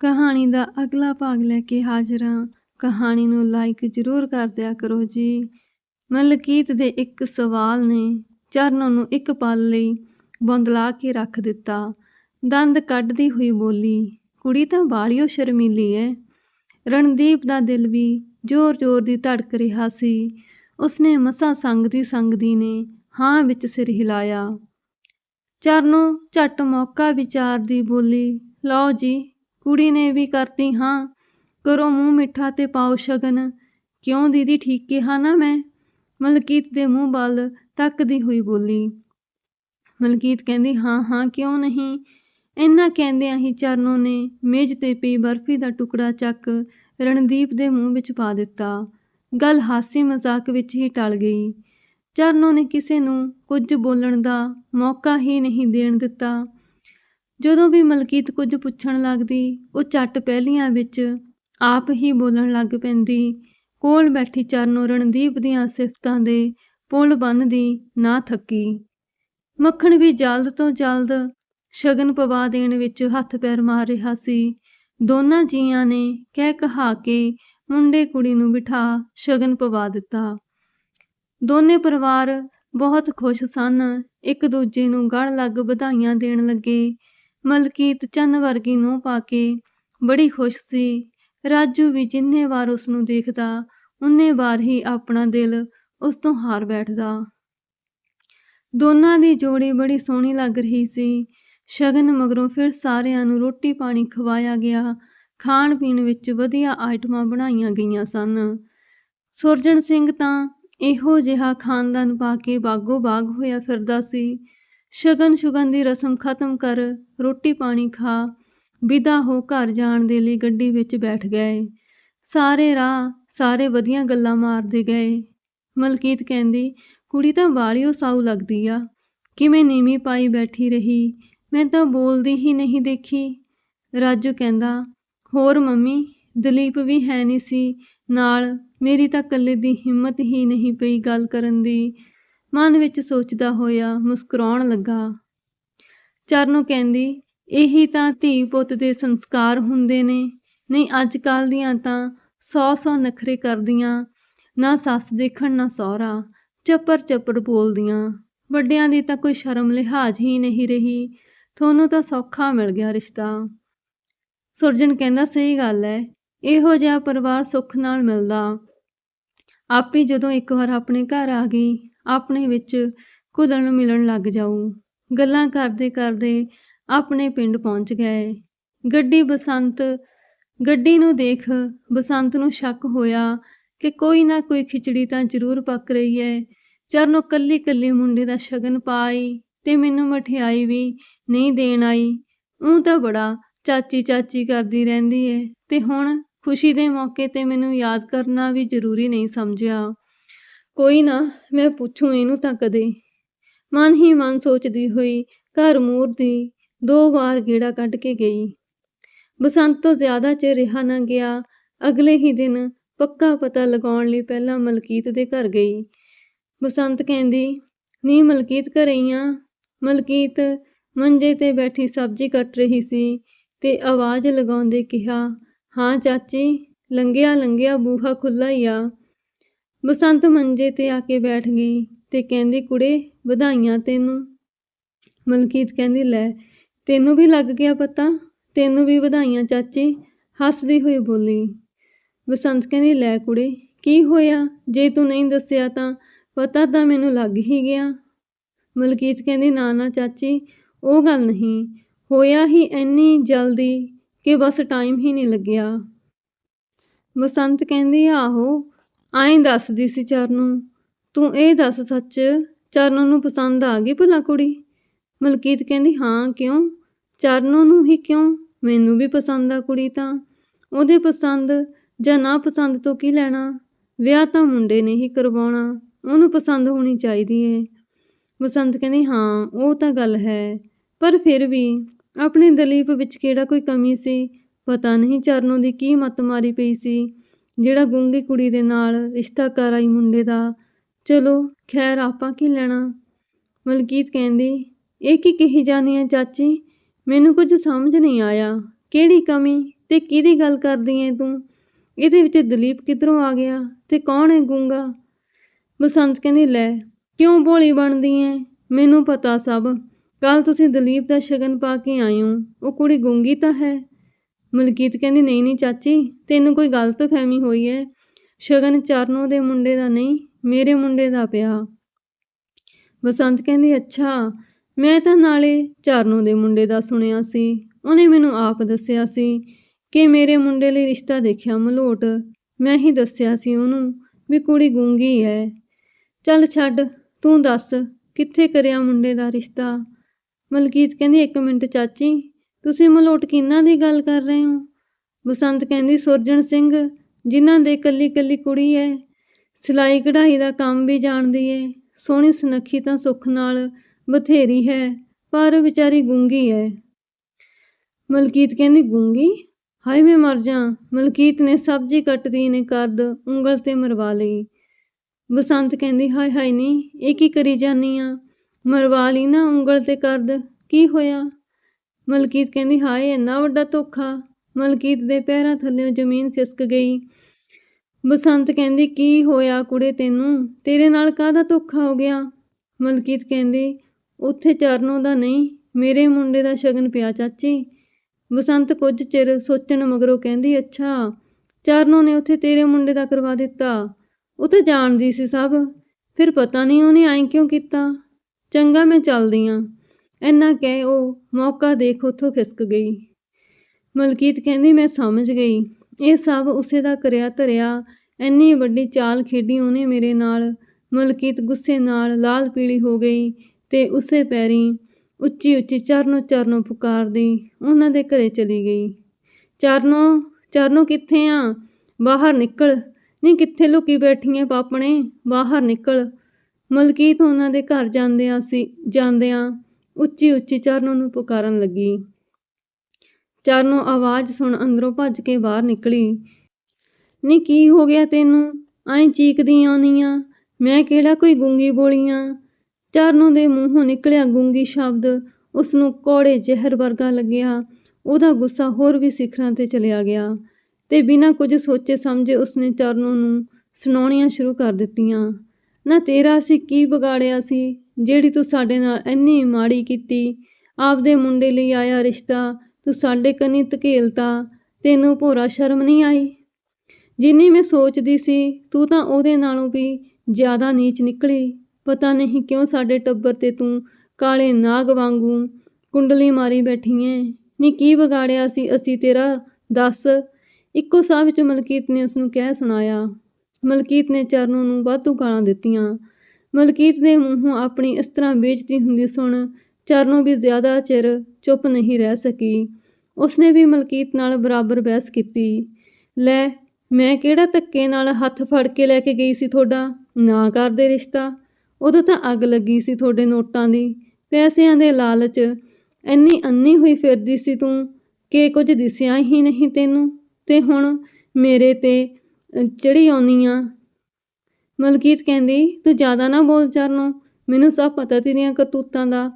ਕਹਾਣੀ ਦਾ ਅਗਲਾ ਭਾਗ ਲੈ ਕੇ ਹਾਜ਼ਰ ਹਾਂ। ਕਹਾਣੀ ਨੂੰ ਲਾਈਕ ਜ਼ਰੂਰ ਕਰ ਦਿਆ ਕਰੋ ਜੀ। ਮਲਕੀਤ ਦੇ ਇੱਕ ਸਵਾਲ ਨੇ ਚਰਨ ਨੂੰ ਇੱਕ ਪਲ ਲਈ ਬੌਂਦਲਾ ਕੇ ਰੱਖ ਦਿੱਤਾ। ਦੰਦ ਕੱਢਦੀ ਹੋਈ ਬੋਲੀ, ਕੁੜੀ ਤਾਂ ਬਾਲੀਓ ਸ਼ਰਮੀਲੀ ਐ। ਰਣਦੀਪ ਦਾ ਦਿਲ ਵੀ ਜ਼ੋਰ-ਜ਼ੋਰ ਦੀ ਧੜਕ ਰਿਹਾ ਸੀ। ਉਸਨੇ ਮਸਾਂ ਸੰਗਦੀ ਸੰਗਦੀ ਨੇ ਹਾਂ ਵਿੱਚ ਸਿਰ ਹਿਲਾਇਆ। ਚਰਨੋਂ ਝੱਟ ਮੌਕਾ ਵਿਚਾਰਦੀ ਬੋਲੀ, ਲਓ ਜੀ ਕੁੜੀ ਨੇ ਵੀ ਕਰਤੀ, ਹਾਂ। ਕਰੋ ਮੂੰਹ ਮਿੱਠਾ ਤੇ ਪਾਓ ਸ਼ਗਨ। ਕਿਉਂ ਦੀਦੀ ਠੀਕ ਕਿਹਾ ਨਾ ਮੈਂ? ਮਲਕੀਤ ਦੇ ਮੂੰਹ ਵੱਲ ਤੱਕਦੀ ਹੋਈ ਬੋਲੀ। ਮਲਕੀਤ ਕਹਿੰਦੀ, ਹਾਂ ਹਾਂ, ਕਿਉਂ ਨਹੀਂ? ਇੰਨਾ ਕਹਿੰਦਿਆਂ ਹੀ ਚਰਨੋਂ ਨੇ ਮੇਜ਼ ਤੇ ਪਈ ਬਰਫੀ ਦਾ ਟੁਕੜਾ ਚੱਕ ਰਣਦੀਪ ਦੇ ਮੂੰਹ ਵਿੱਚ ਪਾ ਦਿੱਤਾ। ਗੱਲ ਹਾਸੀ ਮਜ਼ਾਕ ਵਿੱਚ ਹੀ ਟਲ ਗਈ। ਚਰਨੋਂ ਨੇ ਕਿਸੇ ਨੂੰ ਕੁਝ ਬੋਲਣ ਦਾ ਮੌਕਾ ਹੀ ਨਹੀਂ ਦੇਣ ਦਿੱਤਾ। ਜਦੋਂ ਵੀ ਮਲਕੀਤ ਕੁਝ ਪੁੱਛਣ ਲੱਗਦੀ, ਉਹ ਝੱਟ ਪਹਿਲੀਆਂ ਵਿੱਚ ਆਪ ਹੀ ਬੋਲਣ ਲੱਗ ਪੈਂਦੀ। ਕੋਲ ਬੈਠੀ ਚਰਨੋਂ ਰਣਦੀਪ ਦੀਆਂ ਸਿਫਤਾਂ ਦੇ ਪੁਲ ਬੰਨ੍ਹਦੀ ਨਾ ਥੱਕੀ। ਮੱਖਣ ਵੀ ਜਲਦ ਤੋਂ ਜਲਦ ਸ਼ਗਨ ਪਵਾ ਦੇਣ ਵਿੱਚ ਹੱਥ ਪੈਰ ਮਾਰ ਰਿਹਾ ਸੀ। ਦੋਨਾਂ ਜੀਆਂ ਨੇ ਕਹਿ ਕਹਾ ਕੇ ਮੁੰਡੇ ਕੁੜੀ ਨੂੰ ਬਿਠਾ ਸ਼ਗਨ ਪਵਾ ਦਿੱਤਾ। ਦੋਨੇ ਪਰਿਵਾਰ ਬਹੁਤ ਖੁਸ਼ ਸਨ। ਇੱਕ ਦੂਜੇ ਨੂੰ ਗਲ ਲੱਗ ਵਧਾਈਆਂ ਦੇਣ ਲੱਗੇ। ਮਲਕੀਤ ਚੰਨ ਵਰਗੀ ਨੂੰ ਪਾ ਕੇ ਬੜੀ ਖੁਸ਼ ਸੀ। ਰਾਜੂ ਵੀ ਜਿੰਨੇ ਵਾਰ ਉਸ ਨੂੰ ਦੇਖਦਾ, ਉਨੇ ਵਾਰ ਹੀ ਆਪਣਾ ਦਿਲ ਉਸ ਤੋਂ ਹਾਰ ਬੈਠਦਾ। ਦੋਨਾਂ ਦੀ ਜੋੜੀ ਬੜੀ ਸੋਹਣੀ ਲੱਗ ਰਹੀ ਸੀ। ਸ਼ਗਨ ਮਗਰੋਂ ਫਿਰ ਸਾਰਿਆਂ ਨੂੰ ਰੋਟੀ ਪਾਣੀ ਖਵਾਇਆ ਗਿਆ। ਖਾਣ ਪੀਣ ਵਿੱਚ ਵਧੀਆ ਆਈਟਮਾਂ ਬਣਾਈਆਂ ਗਈਆਂ ਸਨ। ਸੁਰਜਣ ਸਿੰਘ ਤਾਂ ਇਹੋ ਜਿਹਾ ਖਾਨਦਾਨ ਪਾ ਕੇ ਬਾਗੋ ਬਾਗ ਹੋਇਆ ਫਿਰਦਾ ਸੀ। ਸ਼ਗਨ ਸ਼ੁਗਨ ਦੀ ਰਸਮ ਖਤਮ ਕਰ ਰੋਟੀ ਪਾਣੀ ਖਾ, ਵਿਦਾ ਹੋ ਘਰ ਜਾਣ ਦੇ ਲਈ ਗੱਡੀ ਵਿੱਚ ਬੈਠ ਗਏ। ਸਾਰੇ ਰਾਹ ਸਾਰੇ ਵਧੀਆ ਗੱਲਾਂ ਮਾਰਦੇ ਗਏ। ਮਲਕੀਤ ਕਹਿੰਦੀ, ਕੁੜੀ ਤਾਂ ਬਾਲੀਓ ਸਾਊ ਲੱਗਦੀ ਆ। ਕਿਵੇਂ ਨੀਵੀਂ ਪਾਈ ਬੈਠੀ ਰਹੀ? ਮੈਂ ਤਾਂ ਬੋਲਦੀ ਹੀ ਨਹੀਂ ਦੇਖੀ। ਰਾਜੂ ਕਹਿੰਦਾ, ਹੋਰ ਮੰਮੀ, ਦਲੀਪ ਵੀ ਹੈ ਨਹੀਂ ਸੀ। ਨਾਲ ਮੇਰੀ ਤਾਂ ਇਕੱਲੇ ਦੀ ਹਿੰਮਤ ਹੀ ਨਹੀਂ ਪਈ ਗੱਲ ਕਰਨ ਦੀ। ਮਨ ਵਿੱਚ ਸੋਚਦਾ ਹੋਇਆ ਮੁਸਕਰਾਉਣ ਲੱਗਾ। ਚਰਨੋਂ ਕਹਿੰਦੀ, ਇਹੀ ਤਾਂ ਧੀ ਪੁੱਤ ਦੇ ਸੰਸਕਾਰ ਹੁੰਦੇ ਨੇ। ਨਹੀਂ, ਅੱਜ ਕੱਲ੍ਹ ਦੀਆਂ ਤਾਂ ਸੌ ਸੌ ਨਖਰੇ ਕਰਦੀਆਂ। ਨਾ ਸੱਸ ਦੇਖਣ, ਨਾ ਸਹੁਰਾ। ਚੱਪਰ ਚੱਪਰ ਬੋਲਦੀਆਂ। ਵੱਡਿਆਂ ਦੀ ਤਾਂ ਕੋਈ ਸ਼ਰਮ ਲਿਹਾਜ਼ ਹੀ ਨਹੀਂ ਰਹੀ। ਤੁਹਾਨੂੰ ਤਾਂ ਸੌਖਾ ਮਿਲ ਗਿਆ ਰਿਸ਼ਤਾ। ਸੁਰਜਨ ਕਹਿੰਦਾ, ਸਹੀ ਗੱਲ ਹੈ ਇਹੋ ਜਿਹਾ ਪਰਿਵਾਰ ਸੁੱਖ ਨਾਲ ਮਿਲਦਾ। ਆਪੇ ਜਦੋਂ ਇੱਕ ਵਾਰ ਆਪਣੇ ਘਰ ਆ ਗਈ, ਆਪਣੇ ਵਿੱਚ ਘੁਲਣ ਮਿਲਣ ਲੱਗ ਜਾਊ। ਗੱਲਾਂ ਕਰਦੇ ਕਰਦੇ ਆਪਣੇ ਪਿੰਡ ਪਹੁੰਚ ਗਏ। ਗੱਡੀ ਬਸੰਤ, ਗੱਡੀ ਨੂੰ ਦੇਖ ਬਸੰਤ ਨੂੰ ਸ਼ੱਕ ਹੋਇਆ ਕਿ ਕੋਈ ਨਾ ਕੋਈ ਖਿਚੜੀ ਤਾਂ ਜ਼ਰੂਰ ਪੱਕ ਰਹੀ ਹੈ ਚਰਨੋਂ ਕੱਲੀ ਕੱਲੀ ਮੁੰਡੇ ਦਾ ਸ਼ਗਨ ਪਾਈ ਤੇ ਮੈਨੂੰ ਮਠਿਆਈ ਵੀ ਨਹੀਂ ਦੇਣ ਆਈ। ਉਹ ਤਾਂ ਬੜਾ ਚਾਚੀ ਚਾਚੀ ਕਰਦੀ ਰਹਿੰਦੀ ਏ ਤੇ ਹੁਣ ਖੁਸ਼ੀ ਦੇ ਮੌਕੇ ਤੇ ਮੈਨੂੰ ਯਾਦ ਕਰਨਾ ਵੀ ਜ਼ਰੂਰੀ ਨਹੀਂ ਸਮਝਿਆ। ਕੋਈ ਨਾ, ਮੈਂ ਪੁੱਛੂ ਇਹਨੂੰ ਤਾਂ ਕਦੇ। ਮਨ ਹੀ ਮਨ ਸੋਚਦੀ ਹੋਈ ਘਰ ਮੂਰ ਦੀ ਦੋ ਵਾਰ ਗੇੜਾ ਕੱਢ ਕੇ ਗਈ। ਬਸੰਤ ਤੋਂ ਜ਼ਿਆਦਾ ਚਿਰ ਰਿਹਾ ਨਾ ਗਿਆ। ਅਗਲੇ ਹੀ ਦਿਨ ਪੱਕਾ ਪਤਾ ਲਗਾਉਣ ਲਈ ਪਹਿਲਾਂ ਮਲਕੀਤ ਦੇ ਘਰ ਗਈ। ਬਸੰਤ ਕਹਿੰਦੀ, ਨੀ ਮਲਕੀਤ ਘਰੇ ਹੀ ਆ। ਮਲਕੀਤ ਮੰਜੇ ਤੇ ਬੈਠੀ ਸਬਜ਼ੀ ਕੱਟ ਰਹੀ ਸੀ ਤੇ ਆਵਾਜ਼ ਲਗਾਉਂਦੇ ਕਿਹਾ ਹਾਂ ਚਾਚੀ, ਲੰਘਿਆ ਲੰਘਿਆ ਬੂਹਾ ਖੁੱਲਾ ਹੀ ਆ। ਬਸੰਤ ਮੰਜੇ ਤੇ ਆ ਕੇ ਬੈਠ ਗਈ ਤੇ ਕਹਿੰਦੀ, ਕੁੜੇ, ਵਧਾਈਆਂ ਤੈਨੂੰ। ਮਲਕੀਤ ਕਹਿੰਦੀ, ਲੈ, ਤੈਨੂੰ ਵੀ ਲੱਗ ਗਿਆ ਪਤਾ, ਤੈਨੂੰ ਵੀ ਵਧਾਈਆਂ ਚਾਚੀ, ਹੱਸਦੀ ਹੋਈ ਬੋਲੀ। ਬਸੰਤ ਕਹਿੰਦੀ, ਲੈ ਕੁੜੇ, ਕੀ ਹੋਇਆ? ਜੇ ਤੂੰ ਨਹੀਂ ਦੱਸਿਆ ਤਾਂ ਪਤਾ ਤਾਂ ਮੈਨੂੰ ਲੱਗ ਹੀ ਗਿਆ। ਮਲਕੀਤ ਕਹਿੰਦੀ, ਨਾ ਨਾ ਚਾਚੀ, ਉਹ ਗੱਲ ਨਹੀਂ। ਹੋਇਆ ਹੀ ਇੰਨੀ ਜਲਦੀ ਕਿ ਬਸ ਟਾਈਮ ਹੀ ਨਹੀਂ ਲੱਗਿਆ। ਬਸੰਤ ਕਹਿੰਦੀ, ਆਹੋ ਐਂ ਦੱਸਦੀ ਸੀ ਚਰਨੂ ਤੂੰ ਇਹ ਦੱਸ ਸੱਚ, ਚਰਨੂ ਨੂੰ ਪਸੰਦ ਆ ਗਈ ਭਲਾ ਕੁੜੀ? ਮਲਕੀਤ ਕਹਿੰਦੀ, ਹਾਂ, ਕਿਉਂ? ਚਰਨੂ ਨੂੰ ਹੀ ਕਿਉਂ? ਮੈਨੂੰ ਵੀ ਪਸੰਦ ਆ ਕੁੜੀ ਤਾਂ। ਉਹਦੇ ਪਸੰਦ ਜਾਂ ਨਾ ਪਸੰਦ ਤੋਂ ਕੀ ਲੈਣਾ? ਵਿਆਹ ਤਾਂ ਮੁੰਡੇ ਨੇ ਹੀ ਕਰਵਾਉਣਾ, ਉਹਨੂੰ ਪਸੰਦ ਹੋਣੀ ਚਾਹੀਦੀ ਏ। ਬਸੰਤ ਕਹਿੰਦੀ, ਹਾਂ, ਉਹ ਤਾਂ ਗੱਲ ਹੈ, ਪਰ ਫਿਰ ਵੀ ਆਪਣੇ ਦਲੀਪ ਵਿੱਚ ਕਿਹੜਾ ਕੋਈ ਕਮੀ ਸੀ? ਪਤਾ ਨਹੀਂ ਚਰਨੋਂ ਦੀ ਕੀ ਮੱਤ ਮਾਰੀ ਪਈ ਸੀ। ਜਿਹੜਾ ਗੁੰਗੀ ਕੁੜੀ ਦੇ ਨਾਲ ਰਿਸ਼ਤਾ ਕਰ ਆਈ ਮੁੰਡੇ ਦਾ। ਚਲੋ, ਖੈਰ ਆਪਾਂ ਕੀ ਲੈਣਾ? ਮਲਕੀਤ ਕਹਿੰਦੀ, ਇਹ ਕੀ ਕਹੀ ਜਾਨੀ ਹੈ ਚਾਚੀ? ਮੈਨੂੰ ਕੁਝ ਸਮਝ ਨਹੀਂ ਆਇਆ। ਕਿਹੜੀ ਕਮੀ ਤੇ ਕਿਹਦੀ ਗੱਲ ਕਰਦੀ ਏ ਤੂੰ? ਇਹਦੇ ਵਿੱਚ ਦਲੀਪ ਕਿੱਧਰੋਂ ਆ ਗਿਆ ਤੇ ਕੌਣ ਹੈ ਗੂੰਗਾ? ਬਸੰਤ ਕਹਿੰਦੀ, ਲੈ, ਕਿਉਂ ਭੋਲੀ ਬਣਦੀ ਏ ਮੈਨੂੰ ਪਤਾ ਸਭ। ਕੱਲ ਤੁਸੀਂ ਦਲੀਪ ਦਾ ਸ਼ਗਨ ਪਾ ਕੇ ਆਏ ਹੋ, ਉਹ ਕੁੜੀ ਗੂੰਗੀ ਤਾਂ ਹੈ? ਮਲਕੀਤ ਕਹਿੰਦੀ, ਨਹੀਂ ਨਹੀਂ ਚਾਚੀ, ਤੈਨੂੰ ਕੋਈ ਗਲਤ ਫਹਿਮੀ ਹੋਈ ਹੈ? ਸ਼ਗਨ ਚਰਨੋ ਦੇ ਮੁੰਡੇ ਦਾ ਨਹੀਂ, ਮੇਰੇ ਮੁੰਡੇ ਦਾ ਪਿਆ। ਬਸੰਤ ਕਹਿੰਦੀ, ਅੱਛਾ, ਮੈਂ ਤਾਂ ਨਾਲੇ ਚਰਨੋਂ ਦੇ ਮੁੰਡੇ ਦਾ ਸੁਣਿਆ ਸੀ। ਉਹਨੇ ਮੈਨੂੰ ਆਪ ਦੱਸਿਆ ਸੀ ਕਿ ਮੇਰੇ ਮੁੰਡੇ ਲਈ ਰਿਸ਼ਤਾ ਦੇਖਿਆ ਮਲੋਟ। ਮੈਂ ਹੀ ਦੱਸਿਆ ਸੀ ਉਹਨੂੰ ਵੀ ਕੁੜੀ ਗੂੰਗੀ ਹੈ। ਚੱਲ ਛੱਡ, ਤੂੰ ਦੱਸ, ਕਿੱਥੇ ਕਰਿਆ ਮੁੰਡੇ ਦਾ ਰਿਸ਼ਤਾ? ਮਲਕੀਤ ਕਹਿੰਦੀ, ਇੱਕ ਮਿੰਟ ਚਾਚੀ, ਤੁਸੀਂ ਮਲੋਟ ਕਿਹਨਾਂ ਦੀ ਗੱਲ ਕਰ ਰਹੇ ਹੋ? ਬਸੰਤ ਕਹਿੰਦੀ, ਸੁਰਜਣ ਸਿੰਘ, ਜਿਨ੍ਹਾਂ ਦੇ ਕੱਲੀ ਕੱਲੀ ਕੁੜੀ ਹੈ ਸਿਲਾਈ ਕਢਾਈ ਦਾ ਕੰਮ ਵੀ ਜਾਣਦੀ ਏ ਸੋਹਣੀ ਸੁਨੱਖੀ ਤਾਂ ਸੁੱਖ ਨਾਲ ਬਥੇਰੀ ਹੈ, ਪਰ ਵਿਚਾਰੀ ਗੂੰਗੀ ਹੈ ਮਲਕੀਤ ਕਹਿੰਦੀ, ਗੂੰਗੀ? ਹਾਏ, ਮੈਂ ਮਰ ਜਾ। ਮਲਕੀਤ ਨੇ ਸਬਜ਼ੀ ਕੱਟਦੀ ਨੇ ਕਰਦ, ਉਂਗਲ ਤੇ ਮਰਵਾ ਲਈ। ਬਸੰਤ ਕਹਿੰਦੀ, ਹਾਏ ਹਾਏ ਨਹੀਂ ਇਹ ਕੀ ਕਰੀ ਜਾਨੀ ਆ? ਮਰਵਾ ਲਈ ਨਾ ਉਂਗਲ ਤੇ ਕਰਦ। ਕੀ ਹੋਇਆ? ਮਲਕੀਤ ਕਹਿੰਦੀ, ਹਾਏ, ਇੰਨਾ ਵੱਡਾ ਧੋਖਾ। ਮਲਕੀਤ ਦੇ ਪੈਰਾਂ ਥੱਲੇੋਂ ਜ਼ਮੀਨ ਖਿਸਕ ਗਈ। ਬਸੰਤ ਕਹਿੰਦੀ, ਕੀ ਹੋਇਆ ਕੁੜੇ ਤੈਨੂੰ? ਤੇਰੇ ਨਾਲ ਕਾਹਦਾ ਧੋਖਾ ਹੋ ਗਿਆ? ਮਲਕੀਤ ਕਹਿੰਦੀ, ਉੱਥੇ ਚਰਨੋਂ ਦਾ ਨਹੀਂ, ਮੇਰੇ ਮੁੰਡੇ ਦਾ ਸ਼ਗਨ ਪਿਆ, ਚਾਚੀ। ਬਸੰਤ ਕੁਝ ਚਿਰ ਸੋਚਣ ਮਗਰੋਂ ਕਹਿੰਦੀ, ਅੱਛਾ, ਚਰਨੋਂ ਨੇ ਉੱਥੇ ਤੇਰੇ ਮੁੰਡੇ ਦਾ ਕਰਵਾ ਦਿੱਤਾ। ਉਹ ਤਾਂ ਜਾਣਦੀ ਸੀ ਸਭ। ਫਿਰ ਪਤਾ ਨਹੀਂ ਉਹਨੇ ਐਂ ਕਿਉਂ ਕੀਤਾ? ਚੰਗਾ ਮੈਂ ਚੱਲਦੀ ਆਂ। ਇੰਨਾ ਕਹਿ ਉਹ ਮੌਕਾ ਦੇਖ ਉੱਥੋਂ ਖਿਸਕ ਗਈ। ਮਲਕੀਤ ਕਹਿੰਦੀ, ਮੈਂ ਸਮਝ ਗਈ। ਇਹ ਸਭ ਉਸੇ ਦਾ ਕਰਿਆ ਧਰਿਆ, ਇੰਨੀ ਵੱਡੀ ਚਾਲ ਖੇਡੀ ਉਹਨੇ ਮੇਰੇ ਨਾਲ। ਮਲਕੀਤ ਗੁੱਸੇ ਨਾਲ ਲਾਲ ਪੀਲੀ ਹੋ ਗਈ ਤੇ ਉਸੇ ਪੈਰੀ ਉੱਚੀ ਉੱਚੀ ਚਰਨੋ ਚਰਨੋ ਪੁਕਾਰਦੀ ਉਹਨਾਂ ਦੇ ਘਰੇ ਚਲੀ ਗਈ। ਚਰਨੋ ਚਰਨੋ ਕਿੱਥੇ ਆ? ਬਾਹਰ ਨਿਕਲ। ਨਹੀਂ, ਕਿੱਥੇ ਲੁਕੀ ਬੈਠੀ ਐ ਪਾਪਣੇ? ਬਾਹਰ ਨਿਕਲ। ਮਲਕੀਤ ਉਹਨਾਂ ਦੇ ਘਰ ਜਾਂਦਿਆਂ ਸੀ, ਜਾਂਦਿਆਂ ਉੱਚੀ ਉੱਚੀ ਚਰਨੋਂ ਨੂੰ ਪੁਕਾਰਨ ਲੱਗੀ। ਚਰਨੋਂ ਆਵਾਜ਼ ਸੁਣ ਅੰਦਰੋਂ ਭੱਜ ਕੇ ਬਾਹਰ ਨਿਕਲੀ। ਨੀ, ਕੀ ਹੋ ਗਿਆ ਤੈਨੂੰ? ਐਂ ਚੀਕਦੀ ਆਉਣੀ ਆ ਮੈਂ ਕਿਹੜਾ ਕੋਈ ਗੂੰਗੀ ਬੋਲੀ ਆਂ ਚਰਨੋਂ ਦੇ ਮੂੰਹੋਂ ਨਿਕਲਿਆ ਗੂੰਗੀ ਸ਼ਬਦ ਉਸ ਨੂੰ ਕੌੜੇ ਜ਼ਹਿਰ ਵਰਗਾ ਲੱਗਿਆ। ਉਹਦਾ ਗੁੱਸਾ ਹੋਰ ਵੀ ਸਿਖਰਾਂ ਤੇ ਚਲਿਆ ਗਿਆ ਤੇ ਬਿਨਾਂ ਕੁਝ ਸੋਚੇ ਸਮਝੇ ਉਸਨੇ ਚਰਨੋਂ ਨੂੰ ਸੁਣਾਉਣੀਆਂ ਸ਼ੁਰੂ ਕਰ ਦਿੱਤੀਆਂ। ਨਾ ਤੇਰਾ ਅਸੀਂ ਕੀ ਵਿਗਾੜਿਆ ਸੀ? ਜਿਹੜੀ ਤੂੰ ਸਾਡੇ ਨਾਲ ਇੰਨੀ ਮਾੜੀ ਕੀਤੀ। ਆਪਦੇ ਮੁੰਡੇ ਲਈ ਆਇਆ ਰਿਸ਼ਤਾ, ਤੂੰ ਸਾਡੇ ਕੰਨੀ ਧਕੇਲਤਾ, ਤੈਨੂੰ ਭੋਰਾ ਸ਼ਰਮ ਨਹੀਂ ਆਈ? ਜਿੰਨੀ ਮੈਂ ਸੋਚਦੀ ਸੀ, ਤੂੰ ਤਾਂ ਉਹਦੇ ਨਾਲੋਂ ਵੀ ਜ਼ਿਆਦਾ ਨੀਚ ਨਿਕਲੀ। ਪਤਾ ਨਹੀਂ ਕਿਉਂ ਸਾਡੇ ਟੱਬਰ ਤੇ ਤੂੰ ਕਾਲੇ ਨਾਗ ਵਾਂਗੂ ਕੁੰਡਲੀ ਮਾਰੀ ਬੈਠੀ ਐ ਨੀ ਕੀ ਵਿਗਾੜਿਆ ਸੀ ਅਸੀਂ ਤੇਰਾ? ਦੱਸ। ਇੱਕੋ ਸਾਹ ਵਿੱਚ ਮਲਕੀਤ ਨੇ ਉਸ ਨੂੰ ਕਹਿ ਸੁਣਾਇਆ ਮਲਕੀਤ ਨੇ ਚਰਨੋਂ ਨੂੰ ਵਾਧੂ ਗਾਲਾਂ ਦਿੱਤੀਆਂ। ਮਲਕੀਤ ਦੇ ਮੂੰਹੋਂ ਆਪਣੀ ਇਸ ਤਰ੍ਹਾਂ ਬੇਇੱਜ਼ਤੀ ਹੁੰਦੀ ਸੁਣ ਚਰਨੋਂ ਵੀ ਜ਼ਿਆਦਾ ਚਿਰ ਚੁੱਪ ਨਹੀਂ ਰਹਿ ਸਕੀ। ਉਸਨੇ ਵੀ ਮਲਕੀਤ ਨਾਲ ਬਰਾਬਰ ਬਹਿਸ ਕੀਤੀ। ਲੈ, ਮੈਂ ਕਿਹੜਾ ਧੱਕੇ ਨਾਲ ਹੱਥ ਫੜ ਕੇ ਲੈ ਕੇ ਗਈ ਸੀ ਤੁਹਾਡਾ? ਨਾ ਕਰਦੇ ਰਿਸ਼ਤਾ। ਉਦੋਂ ਤਾਂ ਅੱਗ ਲੱਗੀ ਸੀ ਤੁਹਾਡੇ ਨੋਟਾਂ ਦੀ। ਪੈਸਿਆਂ ਦੇ ਲਾਲਚ। ਇੰਨੀ ਅੰਨੀ ਹੋਈ ਫਿਰਦੀ ਸੀ ਤੂੰ ਕਿ ਕੁਝ ਦਿਸਿਆ ਹੀ ਨਹੀਂ ਤੈਨੂੰ। ਤੇ ਹੁਣ ਮੇਰੇ ਤੇ ਚੜੀ ਆਉਂਦੀ ਹਾਂ ਮਲਕੀਤ ਕਹਿੰਦੀ, ਤੂੰ ਜ਼ਿਆਦਾ ਨਾ ਬੋਲ ਚਰਨੋਂ। ਮੈਨੂੰ ਸਭ ਪਤਾ ਤੇਰੀਆਂ ਕਰਤੂਤਾਂ ਦਾ।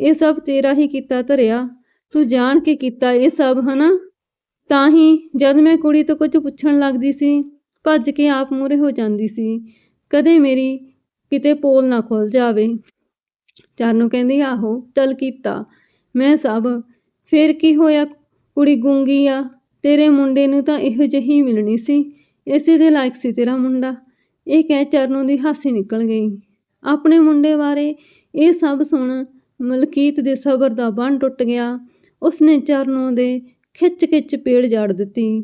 ਇਹ ਸਭ ਤੇਰਾ ਹੀ ਕੀਤਾ ਧਰਿਆ। ਤੂੰ ਜਾਣ ਕੇ ਕੀਤਾ ਇਹ ਸਭ, ਹਨਾ? ਤਾਂ ਹੀ ਜਦ ਮੈਂ ਕੁੜੀ ਤੋਂ ਕੁਝ ਪੁੱਛਣ ਲੱਗਦੀ ਸੀ, ਭੱਜ ਕੇ ਆਪ ਮੂਹਰੇ ਹੋ ਜਾਂਦੀ ਸੀ, ਕਦੇ ਮੇਰੀ ਕਿਤੇ ਪੋਲ ਨਾ ਖੁੱਲ ਜਾਵੇ। ਚਰਨੋਂ ਕਹਿੰਦੀ, ਆਹੋ, ਚੱਲ ਕੀਤਾ। ਮੈਂ ਸਭ, ਫੇਰ ਕੀ ਹੋਇਆ? ਕੁੜੀ ਗੂੰਗੀ ਆ। ਤੇਰੇ ਮੁੰਡੇ ਨੂੰ ਤਾਂ ਇਹੋ ਜਿਹੀ ਮਿਲਣੀ ਸੀ। ਇਸੇ ਦੇ ਲਾਇਕ ਸੀ ਤੇਰਾ ਮੁੰਡਾ। ਇਹ ਕਹਿ ਚਰਨੋਂ ਦੀ ਹਾਸੀ ਨਿਕਲ ਗਈ। ਆਪਣੇ ਮੁੰਡੇ ਬਾਰੇ ਇਹ ਸਭ ਸੁਣ ਮਲਕੀਤ ਦੇ ਸਬਰ ਦਾ ਬੰਨ ਟੁੱਟ ਗਿਆ। ਉਸਨੇ ਚਰਨੋਂ ਦੇ ਖਿੱਚ ਖਿੱਚ ਪੇੜ ਜਾੜ ਦਿੱਤੀ,